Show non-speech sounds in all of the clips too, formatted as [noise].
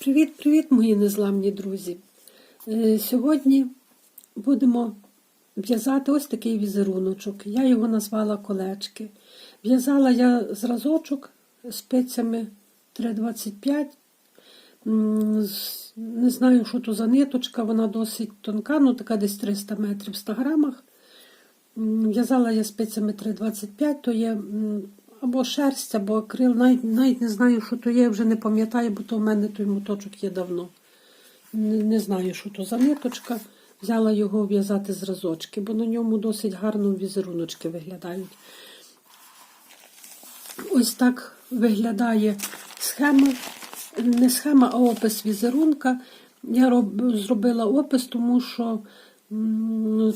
Привіт-привіт, мої незламні друзі! Е, Сьогодні будемо в'язати ось такий візеруночок. Я його назвала колечки. В'язала я зразочок спицями 3,25. Не знаю, що то за ниточка, вона досить тонка, ну така десь 300 метрів в 100 грамах. В'язала я спицями 3,25, то є або шерсть, або акрил. Навіть, навіть не знаю, що то є, вже не пам'ятаю, бо то в мене той моточок є давно. Не, не знаю, що то за ниточка. Взяла його в'язати зразочки, бо на ньому досить гарно візеруночки виглядають. Ось так виглядає схема. Не схема, а опис візерунка. Я роб, зробила опис, тому що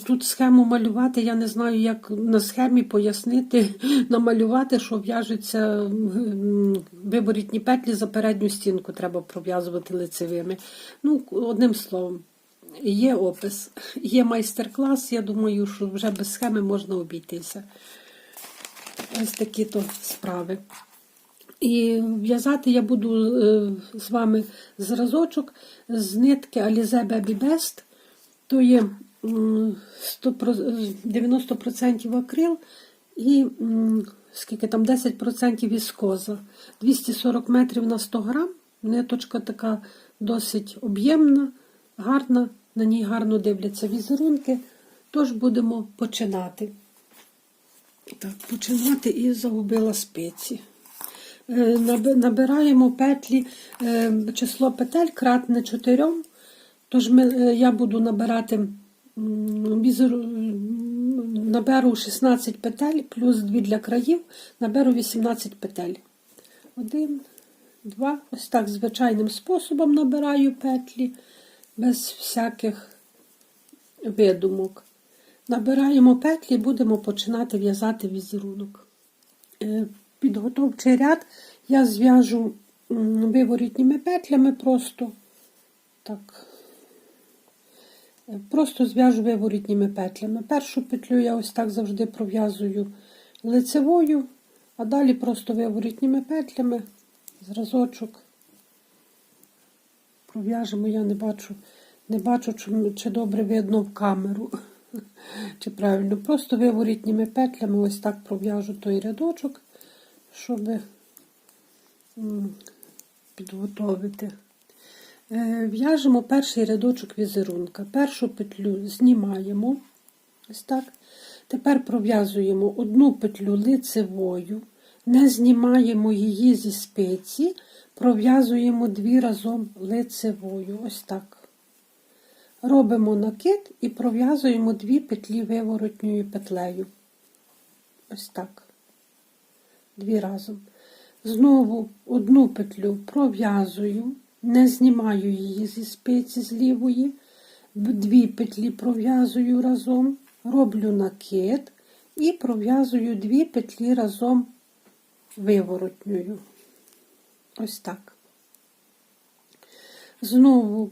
тут схему малювати. Я не знаю, як на схемі пояснити, [laughs] намалювати, що в'яжуться виборітні петлі за передню стінку, треба пров'язувати лицевими. Ну, одним словом, є опис, є майстер-клас. Я думаю, що вже без схеми можна обійтися. Ось такі то справи. І в'язати я буду е, з вами зразочок з нитки Alize Baby Best. То є м, 100 про- 90% акрил і скільки там 10% віскоза. 240 метрів на 100 грам. Ниточка така досить об'ємна, гарна, на ній гарно дивляться візерунки. Тож будемо починати. Так, починати і загубила спиці. Е, Набираємо петлі, е, число петель кратне 4. Тож ми, е, я буду набирати наберу 16 петель, плюс 2 для країв, наберу 18 петель. Один, два. Ось так звичайним способом набираю петлі, без всяких видумок. Набираємо петлі, будемо починати в'язати візерунок. Е, Підготовчий ряд я зв'яжу виворітніми петлями просто так. Просто зв'яжу виворітніми петлями. Першу петлю я ось так завжди пров'язую лицевою, а далі просто виворітніми петлями, зразочок. Пров'яжемо, я не бачу, не бачу, чи, добре видно в камеру. [laughs] Чи правильно, просто виворітніми петлями ось так пров'яжу той рядочок, щоб підготовити. Е, В'яжемо перший рядочок візерунка. Першу петлю знімаємо. Ось так. Тепер пров'язуємо одну петлю лицевою, не знімаємо її зі спиці, пров'язуємо дві разом лицевою. Ось так. Робимо накид і пров'язуємо дві петлі виворотньою петлею. Ось так. Дві разом. Знову одну петлю пров'язую, не знімаю її зі спиці з лівої, дві петлі пров'язую разом, роблю накид і пров'язую дві петлі разом виворотньою. Ось так. Знову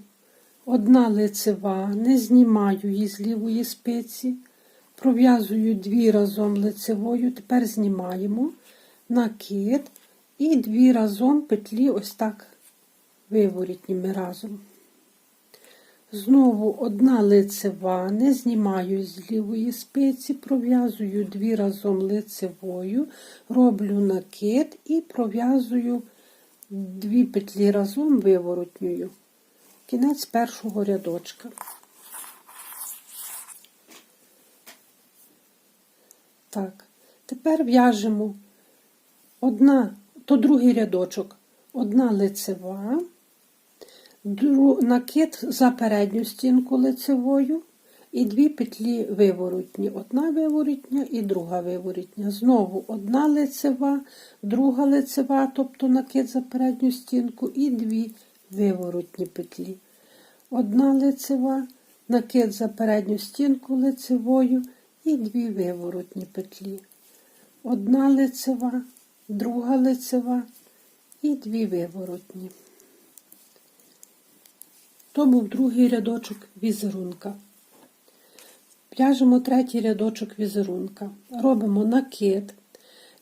одна лицева, не знімаю її з лівої спиці, пров'язую дві разом лицевою, тепер знімаємо накид і дві разом петлі ось так виворітніми разом. Знову одна лицева, не знімаю з лівої спиці, пров'язую дві разом лицевою, роблю накид і пров'язую дві петлі разом виворотньою. Кінець першого рядочка. Так, тепер в'яжемо одна, то другий рядочок, одна лицева, накид за передню стінку лицевою і дві петлі виворотні. Одна виворотня і друга виворотня. Знову одна лицева, друга лицева, тобто накид за передню стінку, і дві виворотні петлі. Одна лицева, накид за передню стінку лицевою і дві виворотні петлі. Одна лицева, друга лицева і дві виворотні. То був другий рядочок візерунка. В'яжемо третій рядочок візерунка. Робимо накид,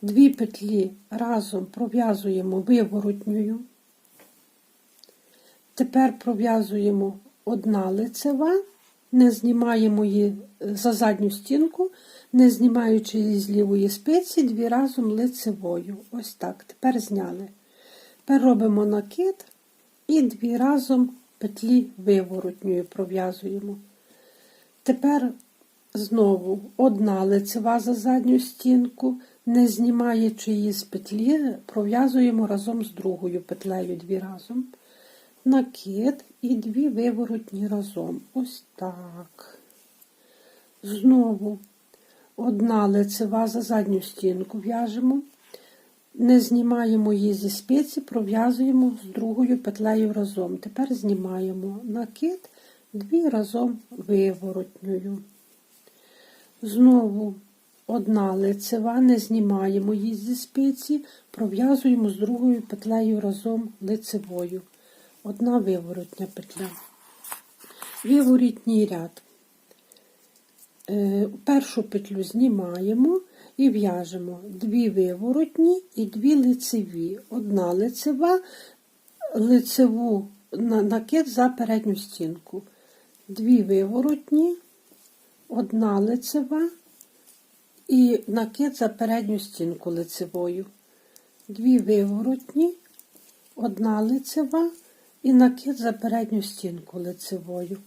дві петлі разом пров'язуємо виворотньою. Тепер пров'язуємо одна лицева, не знімаємо її за задню стінку, не знімаючи її з лівої спиці, дві разом лицевою. Ось так. Тепер зняли. Тепер робимо накид і дві разом петлі виворотньою пров'язуємо. Тепер знову одна лицева за задню стінку, не знімаючи її з петлі, пров'язуємо разом з другою петлею дві разом. Накид і дві виворотні разом. Ось так. Знову одна лицева за задню стінку в'яжемо. Не знімаємо її зі спиці, пров'язуємо з другою петлею разом. Тепер знімаємо накид, дві разом виворотньою. Знову одна лицева, не знімаємо її зі спиці, пров'язуємо з другою петлею разом лицевою. Одна виворотня петля. Виворітній ряд. Е, Першу петлю знімаємо і в'яжемо дві виворотні і дві лицеві. Одна лицева, лицеву накид за передню стінку. Дві виворотні, одна лицева і накид за передню стінку лицевою. Дві виворотні, одна лицева і накид за передню стінку лицевою.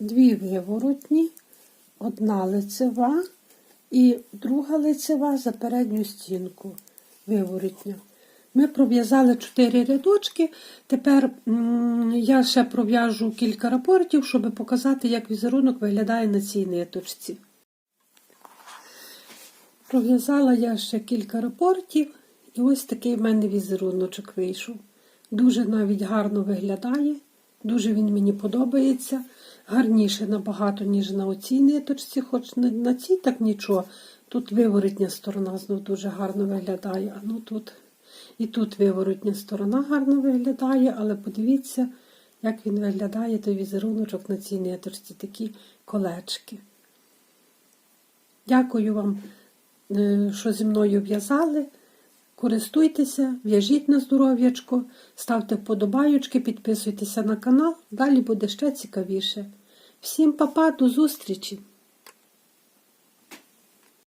Дві виворотні, одна лицева і друга лицева за передню стінку виворотня. Ми пров'язали 4 рядочки. Тепер я ще пров'яжу кілька рапортів, щоб показати, як візерунок виглядає на цій ниточці. Пров'язала я ще кілька рапортів, і ось такий в мене візеруночок вийшов. Дуже навіть гарно виглядає, дуже він мені подобається. Гарніше набагато, ніж на оцій ниточці, хоч на, цій так нічого. Тут виворотня сторона знов дуже гарно виглядає. А ну тут і тут виворотня сторона гарно виглядає, але подивіться, як він виглядає, той візеруночок на цій ниточці, такі колечки. Дякую вам, е, що зі мною в'язали. Користуйтеся, в'яжіть на здоров'ячко, ставте вподобайочки, підписуйтеся на канал, далі буде ще цікавіше. Всім па-па, до зустрічі!